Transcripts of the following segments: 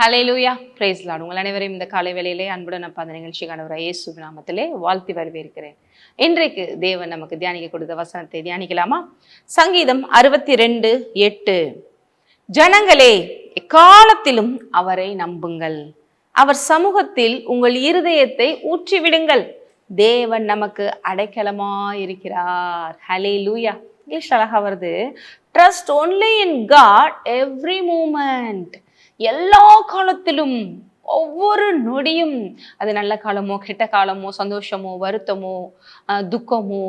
ஹலே லூயா brace lot உங்கள் அனைவரையும் இந்த காலை வேலையிலே அன்புடன் அப்பா அந்த நிகழ்ச்சிக்கான ஒரு இயேசு நாமத்திலே வாழ்த்தி வரவேற்கிறேன். இன்றைக்கு தேவன் நமக்கு தியானிக்க கொடுத்த வசனத்தை தியானிக்கலாமா? சங்கீதம் அறுபத்தி ரெண்டு எட்டு. ஜனங்களே எக்காலத்திலும் அவரை நம்புங்கள். அவர் சமூகத்தில் உங்கள் இருதயத்தை ஊற்றிவிடுங்கள். தேவன் நமக்கு அடைக்கலமாயிருக்கிறார். ஹலே லூயா இங்கிலீஷ் அழகா வருது. Trust only in God every moment எல்லா காலத்திலும் ஒவ்வொரு நொடியும் அது நல்ல காலமோ கெட்ட காலமோ சந்தோஷமோ வருத்தமோ துக்கமோ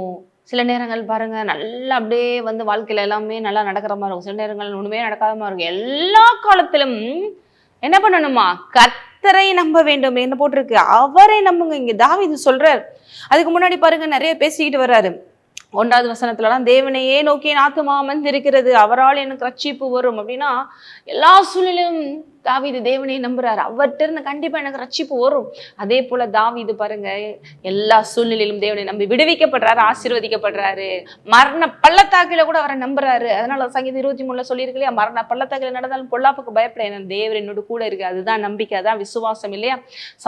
சில நேரங்கள் பாருங்க நல்லா அப்படியே வந்து வாழ்க்கையில எல்லாமே நல்லா நடக்கிற மாதிரி இருக்கும். சில நேரங்கள் ஒண்ணுமே நடக்காத மாதிரி இருக்கும். எல்லா காலத்திலும் என்ன பண்ணணுமா? கத்தரை நம்ப வேண்டும். என்ன போட்டிருக்கு? அவரை நம்புங்க. இங்க இது சொல்றார். அதுக்கு முன்னாடி பாருங்க நிறைய பேசிக்கிட்டு வர்றாரு. ஒன்றாவது வசனத்துலலாம் தேவனையே நோக்கி நாத்துமா ஆத்துமா அமர்ந்திருக்கிறது அவரால் எனக்கு ரட்சிப்பு வரும். அப்படின்னா எல்லா சூழ்நிலையும் தாவிது தேவனை நம்புறாரு. அவர்கிட்ட இருந்து கண்டிப்பா எனக்கு ரட்சிப்பு வரும். அதே போல தாவிது பாருங்க எல்லா சூழ்நிலையிலும் தேவனை நம்பி விடுவிக்கப்படுறாரு ஆசீர்வதிக்கப்படுறாரு. மரண பள்ளத்தாக்கில கூட அவரை நம்புறாரு. அதனால சங்கீதம் இருபத்தி மூணுல சொல்லியிருக்கு இல்லையா? மரண பள்ளத்தாக்கில நடந்தாலும் பொல்லாப்புக்கு பயப்பட என் தேவர் என்னோட கூட இருக்கு. அதுதான் நம்பிக்கை அதான் விசுவாசம் இல்லையா?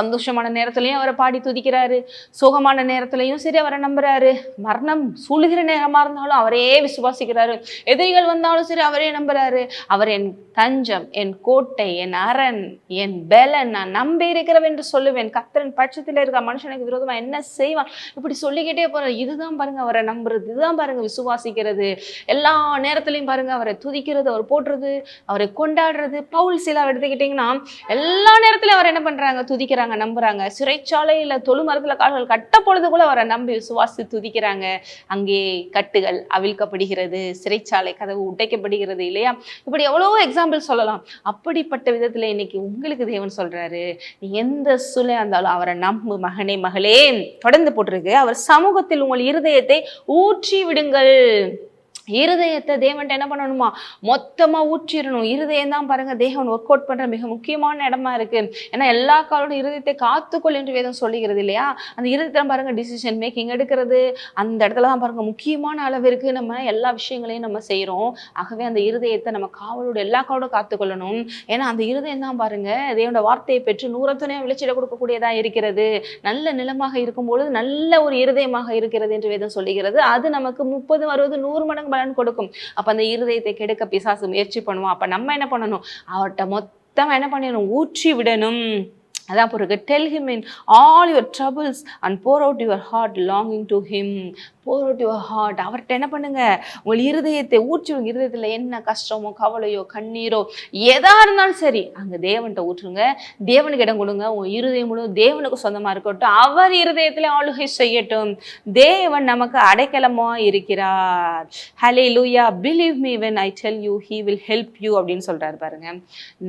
சந்தோஷமான நேரத்திலையும் அவரை பாடி துதிக்கிறாரு. சோகமான நேரத்திலையும் சரி அவரை நம்புறாரு. மரணம் சூழுகிற நேரமா இருந்தாலும் அவரே விசுவாசிக்கிறாரு. எதிரிகள் வந்தாலும் சரி அவரே நம்புறாரு. அவர் என் தஞ்சம் என் கோட்டை என் அரண் என் பெலன் நான் நம்பி இருக்கிறவன் என்று சொல்லுவேன். கத்தரன் பட்சத்தில் இருக்க மனுஷனுக்கு விரோதமா என்ன செய்வான்? இப்படி சொல்லிக்கிட்டே போற இதுதான் பாருங்க அவரை நம்புறது. இதுதான் பாருங்க விசுவாசிக்கிறது. எல்லா நேரத்திலையும் பாருங்க அவரை துதிக்கிறது அவர் போடுறது அவரை கொண்டாடுறது. பவுல் சிலா எடுத்துக்கிட்டிங்கன்னா எல்லா நேரத்திலையும் அவர் என்ன பண்றாங்க? துதிக்கிறாங்க நம்புறாங்க. சிறைச்சாலையில தொழு மரத்துல கால்கள் கட்ட பொழுது கூட அவரை நம்பி விசுவாசி துதிக்கிறாங்க. அங்கே அங்கே கட்டுகள் அவிழ்க்கப்படுகிறது சிறைச்சாலை கதவு உடைக்கப்படுகிறது இல்லையா? இப்படி எவ்வளவோ எக்ஸாம்பிள் சொல்லலாம். அப்படிப்பட்ட விதத்துல இன்னைக்கு உங்களுக்கு தேவன் சொல்றாரு நீ எந்த சூழலை இருந்தாலும் அவரை நம்பு மகனே மகளே தொடர்ந்து போட்டிருக்கு. அவர் சமூகத்தில் உங்கள் இருதயத்தை ஊற்றி விடுங்கள் இருதயத்தை தேவன்ட்ட என்ன பண்ணணுமா? மொத்தமா ஊற்றிடணும். இருதயம் தான் பாருங்க தேவன் ஒர்க் அவுட் பண்ற மிக முக்கியமான இடமா இருக்கு. ஏன்னா எல்லா காலோட இருதயத்தை காத்துக்கொள் என்று வேதம் சொல்லுகிறது இல்லையா? அந்த இருதயத்தை பாருங்க டிசிஷன் மேக்கிங் எடுக்கிறது. அந்த இடத்துல தான் பாருங்க முக்கியமான அளவிற்கு நம்ம எல்லா விஷயங்களையும் நம்ம செய்கிறோம் ஆகவே அந்த இருதயத்தை நம்ம காவலோட எல்லா காலோட காத்துக்கொள்ளணும். ஏன்னா அந்த இருதயம் தான் பாருங்க தேவனோட வார்த்தையை பெற்று நூறத்துணையா விளைச்சிட கொடுக்கக்கூடியதா இருக்கிறது. நல்ல நிலமாக இருக்கும் பொழுது நல்ல ஒரு இருதயமாக இருக்கிறது என்று வேதம் சொல்லுகிறது. அது நமக்கு முப்பது அறுபது நூறு மடங்கு பலன் கொடுக்கும். அப்ப அந்த இருதயத்தை கெடுக்க பிசாசு முயற்சி பண்ணுவோம் அப்ப நம்ம என்ன பண்ணணும்? அவர்கிட்ட மொத்தமா என்ன பண்ணிடணும்? ஊற்றி விடணும். அதான் பிறகு tell him in all your troubles and pour out your heart longing to him pour your heart அவர்கிட்ட என்ன பண்ணுங்க? உங்கள் இருதயத்தை ஊற்றி இருதயத்தில் இருதயத்துல என்ன கஷ்டமோ கவலையோ கண்ணீரோ எதா இருந்தாலும் சரி அங்க தேவன்கிட்ட ஊற்றுங்க. தேவனுக்கு இடம் கொடுங்க. உன் இருதயம் முழு தேவனுக்கு சொந்தமா இருக்கட்டும். அவர் இருதயத்தில் ஆளுகை செய்யட்டும். தேவன் நமக்கு அடைக்கலமா இருக்கிறார். Hallelujah believe me when I tell you he will help you அப்படின்னு சொல்றாரு பாருங்க.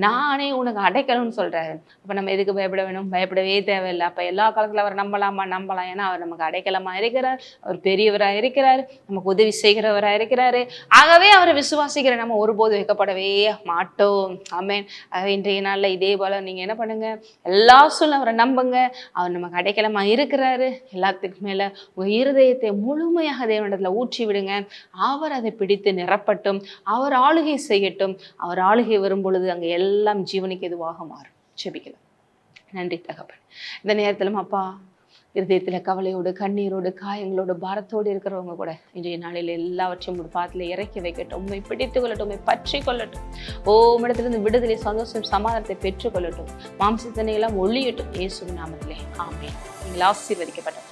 நானே உனக்கு அடைக்கலம்னு சொல்றாரு அப்ப நம்ம எதுக்கு பயப்பட வேணும்? பயப்படவே தேவையில்லை. அப்ப எல்லா காலத்தில் அவர் நம்பலாமா? நம்பலாம். ஏன்னா அவர் நமக்கு அடைக்கலமா இருக்கிறார். அவர் பெரியவராக இருக்கிறார் நமக்கு உதவி செய்கிறவரா இருக்கிறாரு. ஆகவே அவரை விசுவாசிக்கிற நம்ம ஒருபோது வைக்கப்படவே மாட்டோம். ஆமேன். ஆகவே இன்றைய நாள்ல இதே போல நீங்க என்ன பண்ணுங்க? எல்லா சொல்லும் அவரை நம்புங்க. அவர் நமக்கு அடைக்கலமா இருக்கிறாரு. எல்லாத்துக்கும் மேல உங்கள் இருதயத்தை முழுமையாக தேவனிடத்தில் ஊற்றி விடுங்க. அவர் அதை பிடித்து நிரப்பட்டும். அவர் ஆளுகை செய்யட்டும். அவர் ஆளுகை வரும் பொழுது அங்க எல்லாம் ஜீவனுக்கு எதுவாக மாறும். செபிக்கலாம் நன்றி தகப்பன். இந்த நேரத்திலும் அப்பா இருதயத்தில் கவலையோடு கண்ணீரோடு காயங்களோடு பாரத்தோடு இருக்கிறவங்க கூட இன்றைய நாளில் எல்லாவற்றையும் ஒரு பாத்தில இறக்கி வைக்கட்டும். உண்மை பிடித்து கொள்ளட்டும் உண்மை பற்றி கொள்ளட்டும். ஓ இடத்திலிருந்து விடுதலை சந்தோஷம் சமாதானத்தை பெற்றுக்கொள்ளட்டும் மாம்சத்தனை எல்லாம் ஒளியட்டும். இயேசு நாமத்திலே. ஆமே நீங்கள் ஆசீர்வதிக்கப்பட்டது